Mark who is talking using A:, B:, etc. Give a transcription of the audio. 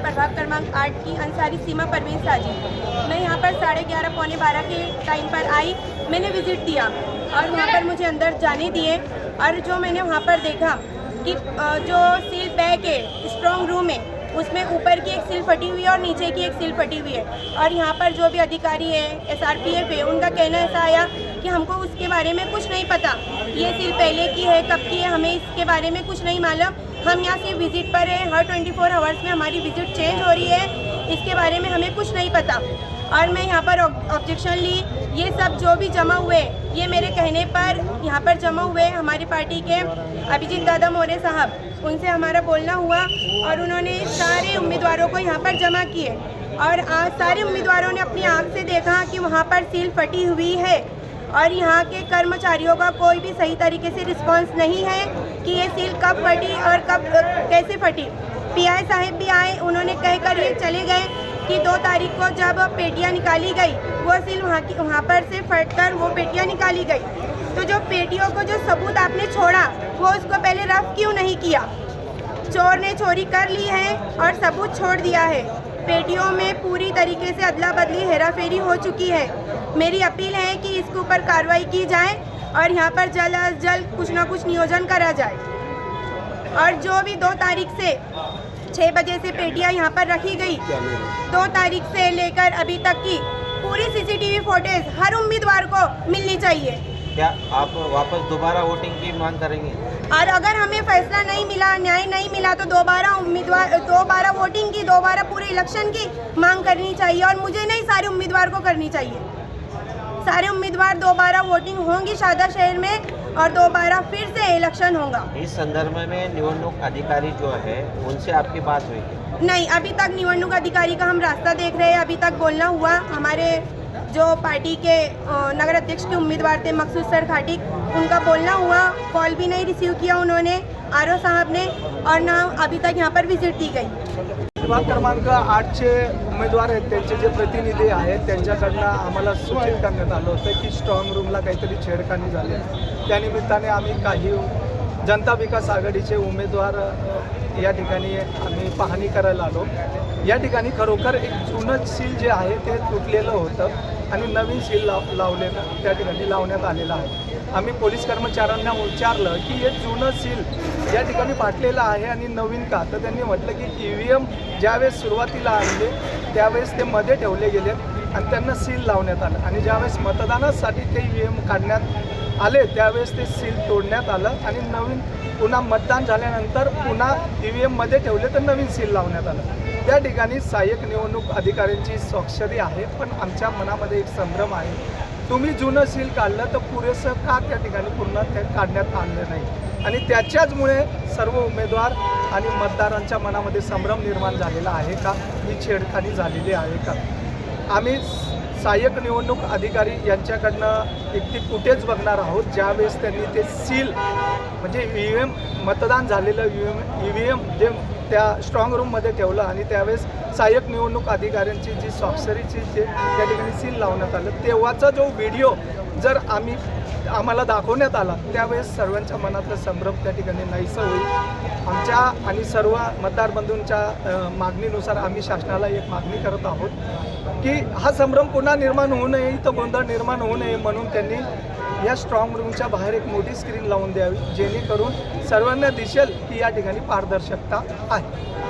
A: प्रभाग क्रमांक आठ की अंसारी सीमा परवीन साजिद मैं यहाँ पर साढ़े ग्यारह, पौने बारह के टाइम पर आई। मैंने विज़िट दिया और वहाँ पर मुझे अंदर जाने दिए और जो मैंने वहाँ पर देखा कि जो सील बैग है स्ट्रॉन्ग रूम है, उसमें ऊपर की एक सील फटी हुई है और नीचे की एक सील फटी हुई है। और यहाँ पर जो भी अधिकारी है एस आर पी एफ़ है, उनका कहना ऐसा आया कि हमको उसके बारे में कुछ नहीं पता। ये सील पहले की है, कब की है, हमें इसके बारे में कुछ नहीं मालूम। हम यहाँ सिर्फ़ विज़िट पर हैं। हर 24 फोर आवर्स में हमारी विज़िट चेंज हो रही है। इसके बारे में हमें कुछ नहीं पता। और मैं यहाँ पर ऑब्जेक्शन ली। ये सब जो भी जमा हुए, ये मेरे कहने पर यहाँ पर जमा हुए हमारी पार्टी के अभिजीत दादा मोरे साहब। उनसे हमारा बोलना हुआ और उन्होंने सारे उम्मीदवारों को यहाँ पर जमा किए। और आज सारे उम्मीदवारों ने अपनी आँख से देखा कि वहाँ पर सील फटी हुई है। और यहाँ के कर्मचारियों का कोई भी सही तरीके से रिस्पांस नहीं है कि ये सील कब फटी और कब कैसे फटी। पीआई साहब भी आए, उन्होंने कहकर ये चले गए कि दो तारीख को जब पेटियाँ निकाली गई, वो सील वहाँ की, वहाँ पर से फट कर वो पेटियाँ निकाली गई। तो जो पेटियों को जो सबूत आपने छोड़ा, वो उसको पहले रफ क्यों नहीं किया? चोर ने चोरी कर ली है और सबूत छोड़ दिया है। पेटियों में पूरी तरीके से अदला बदली हेरा फेरी हो चुकी है। मेरी अपील है कि इसके ऊपर कार्रवाई की जाए और यहाँ पर जल्द अज जल्द कुछ ना कुछ नियोजन करा जाए। और जो भी दो तारीख से छः बजे से पेटियाँ यहाँ पर रखी गई, दो तारीख से लेकर अभी तक की पूरी सीसीटीवी फुटेज हर उम्मीदवार को मिलनी चाहिए।
B: क्या आप वापस दोबारा वोटिंग की मांग करेंगे?
A: और अगर हमें फैसला नहीं मिला न्याय नहीं मिला तो दोबारा उम्मीदवार दोबारा वोटिंग की दोबारा पूरे इलेक्शन की मांग करनी चाहिए। और मुझे नहीं सारे उम्मीदवार को करनी चाहिए। सारे उम्मीदवार दोबारा वोटिंग होंगी शादा शहर में और दोबारा फिर से इलेक्शन होगा।
B: इस संदर्भ में निवडणूक अधिकारी जो है उनसे आपकी बात हुई
A: नहीं अभी तक निवडणूक अधिकारी का हम रास्ता देख रहे हैं। अभी तक बोलना हुआ हमारे जो पार्टी के नगर अध्यक्ष के उम्मीदवार थे मकसूद सर खाटिक उनका बोलना हुआ कॉल भी नहीं रिसीव किया उन्होंने आर साहब ने और ना अभी तक यहाँ पर विजिट दी गई।
C: विभाग क्रमांक आठचे उमेदवार आहेत त्यांचे जे प्रतिनिधी आहेत त्यांच्याकडनं आम्हाला सूचित करण्यात आलं होतं की स्ट्रॉंग रूमला काहीतरी छेडखानी झाली आहे. त्यानिमित्ताने आम्ही काही जनता विकास आघाडीचे उमेदवार या ठिकाणी आम्ही पाहणी करायला आलो. या ठिकाणी खरोखर एक जुनं सील जे आहे ते तुटलेलं होतं. आणि नवीन सील लाव लावलेलं त्या ठिकाणी लावण्यात आलेलं आहे. आम्ही पोलीस कर्मचाऱ्यांना विचारलं की हे जुनं सील या ठिकाणी फाटलेलं आहे आणि नवीन का? तर त्यांनी म्हटलं की ई व्ही एम ज्यावेळेस सुरुवातीला आणले त्यावेळेस ते मध्ये ठेवले गेले आणि त्यांना सील लावण्यात आलं. आणि ज्यावेळेस मतदानासाठी ते ई व्ही एम काढण्यात आले त्यावेळेस ते सील तोडण्यात आलं आणि नवीन पुन्हा मतदान झाल्यानंतर पुन्हा ई व्ही एममध्ये ठेवले तर नवीन सील लावण्यात आलं. त्या ठिकाणी सहाय्यक निवडणूक अधिकाऱ्यांची स्वाक्षरी आहे पण आमच्या मनामध्ये एक संभ्रम आहे. तुम्ही जुनं सील काढलं तर पुरेसं का त्या ठिकाणी पूर्ण ते काढण्यात आणलं नाही? आणि त्याच्याचमुळे सर्व उमेदवार आणि मतदारांच्या मनामध्ये संभ्रम निर्माण झालेला आहे का? ही छेडखानी झालेली आहे का? आम्ही सहाय्यक निवडणूक अधिकारी यांच्याकडनं एक कुठेच बघणार आहोत. ज्यावेळेस त्यांनी ते सील म्हणजे व्ही एम मतदान झालेलं V M E V M जे त्या स्ट्रॉंग रूममध्ये ठेवलं आणि त्यावेळेस सहाय्यक निवडणूक अधिकाऱ्यांची जी स्वाक्षरीची जे त्या ठिकाणी सील लावण्यात आलं तेव्हाचा जो व्हिडिओ जर आम्ही आम्हाला दाखवण्यात आला. त्यावेळेस सर्वांच्या मनातलं संभ्रम त्या ठिकाणी नाहीसं होईल. आमच्या आणि सर्व मतदार बंधूंच्या मागणीनुसार आम्ही शासनाला एक मागणी करत आहोत की हा संभ्रम पुन्हा निर्माण होऊ नये इथं गोंधळ निर्माण होऊ नये म्हणून त्यांनी या स्ट्रॉंग रूमच्या बाहेर एक मोठी स्क्रीन लावून द्यावी जेणेकरून सर्वांना दिसेल की या ठिकाणी पारदर्शकता आहे.